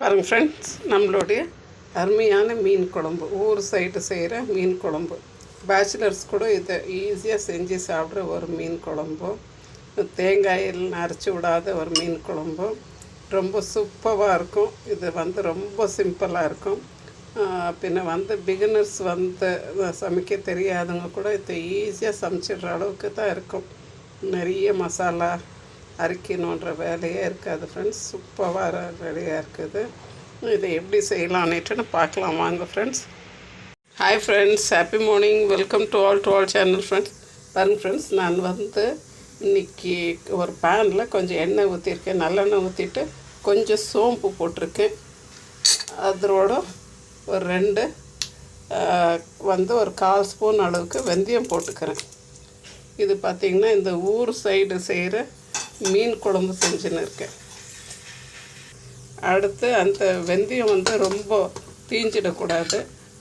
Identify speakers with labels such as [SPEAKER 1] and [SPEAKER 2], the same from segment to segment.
[SPEAKER 1] பாருங்க ஃப்ரெண்ட்ஸ் நம்மளுடைய அருமையான மீன் குழம்பு. ஊர் சைடு செய்கிற மீன் குழம்பு. பேச்சுலர்ஸ் கூட இதை ஈஸியாக செஞ்சு சாப்பிட்ற ஒரு மீன் குழம்பும் தேங்காயில் அரைச்சி விடாத ஒரு மீன் குழம்பும் ரொம்ப சூப்பராக இருக்கும். இது வந்து ரொம்ப சிம்பிளாக இருக்கும். பின்ன வந்து பிகினர்ஸ் வந்து சமைக்க தெரியாதவங்க கூட இதை ஈஸியாக சமைச்சிடுற அளவுக்கு தான் இருக்கும். நிறைய மசாலா அரிக்கணுன்ற வேலையே இருக்காது ஃப்ரெண்ட்ஸ் சூப்பராக ரெடியாக இருக்குது. இதை எப்படி செய்யலான்னுட்டுன்னு பார்க்கலாம். வாங்க friends hi friends happy morning welcome to all to all channel friends பாருங்க ஃப்ரெண்ட்ஸ் நான் வந்து இன்னைக்கு ஒரு பேனில் கொஞ்சம் எண்ணெய் ஊற்றிருக்கேன் நல்லெண்ணெய் ஊற்றிட்டு கொஞ்சம் சோம்பு போட்டிருக்கேன். அதோட ஒரு ரெண்டு வந்து ஒரு கால் ஸ்பூன் அளவுக்கு வெந்தயம் போட்டுக்கிறேன். இது பார்த்திங்கன்னா இந்த ஊர் சைடு செய்கிற மீன் குழம்பு செஞ்சுன்னு இருக்கேன். அடுத்து அந்த வெந்தயம் வந்து ரொம்ப தீஞ்சிடக்கூடாது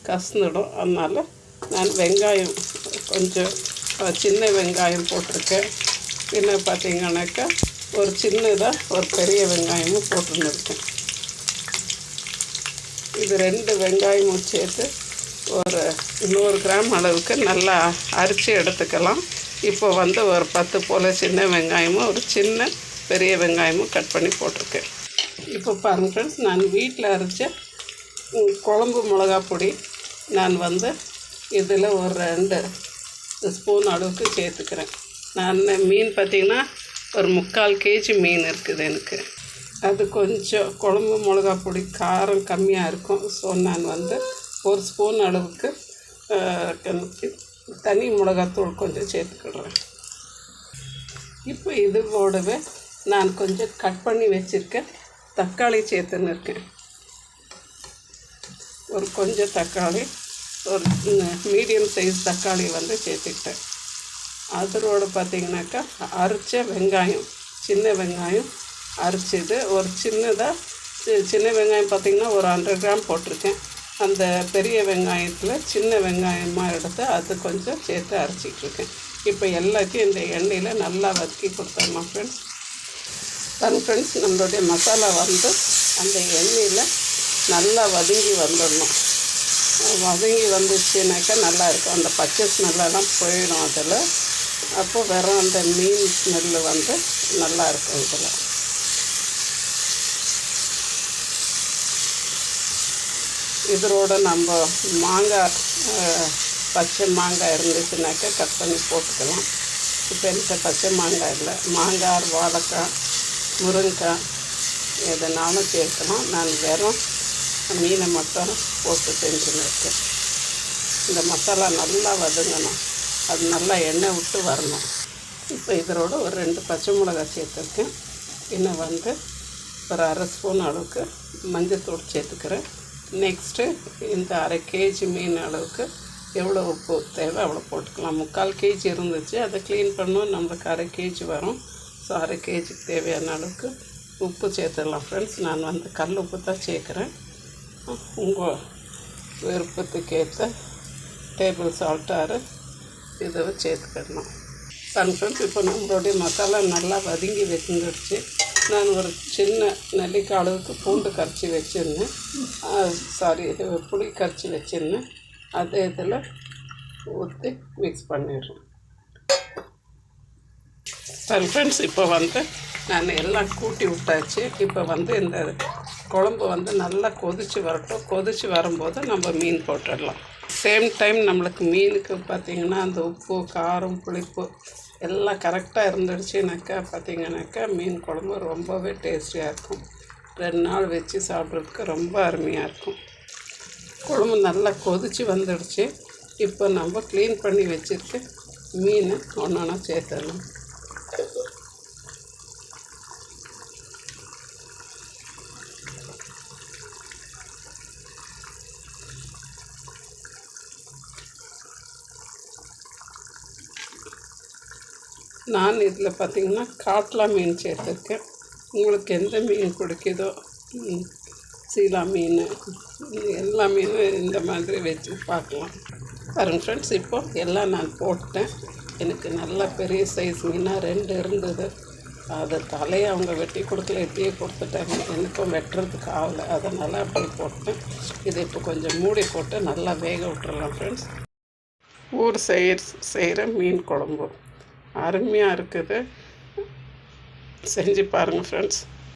[SPEAKER 1] கசந்துடும். அதனால் நான் வெங்காயம் கொஞ்சம் சின்ன வெங்காயம் போட்டிருக்கேன். பின்ன பார்த்தீங்கன்னாக்கா ஒரு சின்னதாக ஒரு பெரிய வெங்காயமும் போட்டுன்னு இருக்கேன். இது ரெண்டு வெங்காயமும் சேர்த்து ஒரு நூறு கிராம் அளவுக்கு நல்லா அரிச்சு எடுத்துக்கலாம். இப்போ வந்து ஒரு பத்து போல் சின்ன வெங்காயமும் ஒரு சின்ன பெரிய வெங்காயமும் கட் பண்ணி போட்டிருக்கேன். இப்போ பாருங்கள் ஃப்ரெண்ட்ஸ் நான் வீட்டில் அரைச்ச குழம்பு மிளகா பொடி நான் வந்து இதில் ஒரு ரெண்டு ஸ்பூன் அளவுக்கு சேர்த்துக்கிறேன். நான் மீன் பார்த்திங்கன்னா ஒரு முக்கால் கேஜி மீன் இருக்குது எனக்கு. அது கொஞ்சம் குழம்பு மிளகா பொடி காரம் கம்மியாக இருக்கும். ஸோ நான் வந்து ஒரு ஸ்பூன் அளவுக்கு கணக்கு தனி மிளகாத்தூள் கொஞ்சம் சேர்த்துக்கிடுறேன். இப்போ இது கூடவே நான் கொஞ்சம் கட் பண்ணி வச்சுருக்கேன். தக்காளி சேர்த்துன்னு இருக்கேன். ஒரு கொஞ்சம் தக்காளி ஒரு மீடியம் சைஸ் தக்காளி வந்து சேர்த்துக்கிட்டேன். அதோட பார்த்தீங்கன்னாக்கா அரைச்ச வெங்காயம் சின்ன வெங்காயம் அரைச்சிது. ஒரு சின்னதாக சின்ன வெங்காயம் பார்த்திங்கன்னா ஒரு ஹண்ட்ரட் கிராம் போட்டிருக்கேன். அந்த பெரிய வெங்காயத்தில் சின்ன வெங்காயமாக எடுத்து அது கொஞ்சம் சேர்த்து அரைச்சிட்ருக்கேன். இப்போ எல்லாத்தையும் இந்த எண்ணெயில் நல்லா வதக்கி கொடுத்தோம்மா ஃப்ரெண்ட்ஸ் தன் ஃப்ரெண்ட்ஸ் நம்மளுடைய மசாலா வந்து அந்த எண்ணெயில் நல்லா வதங்கி வந்துடணும். வதங்கி வந்துச்சுனாக்கா நல்லா இருக்கும். அந்த பச்சை ஸ்மெல்லாம் போயிடும் அதில். அப்போ வெறும் அந்த மீன் ஸ்மெல்லு வந்து நல்லா இருக்கும் இதில். இதரோடு நம்ம மாங்காய் பச்சை மாங்காய் இருந்துச்சுனாக்கா கட் பண்ணி போட்டுக்கலாம். இப்போ என்கிட்ட பச்சை மாங்காய் இல்லை. மாங்காய் வாழைக்காய் முருங்கைக்காய் எதனாலும் சேர்க்கலாம். நான் வெறும் மீனை மட்டும் போட்டு செஞ்சுன்னு இருக்கேன். இந்த மசாலா நல்லா வதங்கணும். அது நல்லா எண்ணெய் விட்டு வரணும். இப்போ இதோட ஒரு ரெண்டு பச்சை மிளகாய் சேர்த்துருக்கேன். இன்னும் வந்து ஒரு அரை ஸ்பூன் அளவுக்கு மஞ்சத்தூள் சேர்த்துக்கிறேன். நெக்ஸ்ட்டு இந்த அரை கேஜி மீன் அளவுக்கு எவ்வளோ உப்பு தேவை அவ்வளோ போட்டுக்கலாம். முக்கால் கேஜி இருந்துச்சு. அதை க்ளீன் பண்ணோம் நம்மளுக்கு அரை கேஜி வரும். ஸோ அரை கேஜிக்கு தேவையான அளவுக்கு உப்பு சேர்த்துடலாம். ஃப்ரெண்ட்ஸ் நான் வந்து கல் உப்பு தான் சேர்க்குறேன். உங்கள் விருப்பத்துக்கு ஏற்ற டேபிள் சால்ட்டாரு இதை சேர்த்துக்கிடணும் சன்ஃப்ரெண்ட்ஸ் இப்போ நம்மளுடைய மசாலா நல்லா வதங்கி வச்சுருந்துச்சு நான் ஒரு சின்ன நெல்லிக்காய் அளவுக்கு பூண்டு கரைச்சி வச்சுருந்தேன். சாரி புளி கரைச்சி வச்சுருந்தேன். அதே இதில் ஊற்றி மிக்ஸ் பண்ணிடுறேன். சரி ஃப்ரெண்ட்ஸ் இப்போ வந்து நான் எல்லாம் கூட்டி விட்டாச்சு. இப்போ வந்து இந்த குழம்பு வந்து நல்லா கொதிச்சு வரட்டும். கொதிச்சு வரும்போது நம்ம மீன் போட்டுடலாம். சேம் டைம் நம்மளுக்கு மீனுக்கு பார்த்திங்கன்னா அந்த உப்பு காரம் புளிப்பு எல்லாம் கரெக்டாக இருந்துடுச்சுனாக்கா பார்த்திங்கனாக்கா மீன் குழம்பு ரொம்பவே டேஸ்டியாக இருக்கும். ரெண்டு நாள் வச்சு சாப்பிட்றதுக்கு ரொம்ப அருமையாக இருக்கும். குழம்பு நல்லா கொதிச்சு வந்துடுச்சு. இப்போ நம்ம க்ளீன் பண்ணி வச்சுருக்க மீன் ஒன்று ஒன்றா சேர்த்தணும் நான் இதில் பார்த்திங்கன்னா காட்லா மீன் சேர்த்துருக்கேன். உங்களுக்கு எந்த மீன் பிடிக்குதோ சீலா மீன் எல்லா மீனும் இந்த மாதிரி வச்சு பார்க்கலாம். பாருங்கள் ஃப்ரெண்ட்ஸ் இப்போ எல்லாம் நான் போட்டேன். எனக்கு நல்ல பெரிய சைஸ் மீனாக ரெண்டு இருந்தது. அது தலையை அவங்க வெட்டி கொடுக்கல இப்படியே கொடுத்துட்டாங்க எனக்கும் வெட்டுறதுக்கு ஆகலை. அதனால் அப்படி போட்டேன். இதை இப்போ கொஞ்சம் மூடி போட்டு நல்லா வேக விட்டுறலாம் ஃப்ரெண்ட்ஸ் ஊர் செய்கிற செய்கிற மீன் குழம்பு. அருமையாக இருக்குது. செஞ்சு பாருங்கள் ஃப்ரெண்ட்ஸ்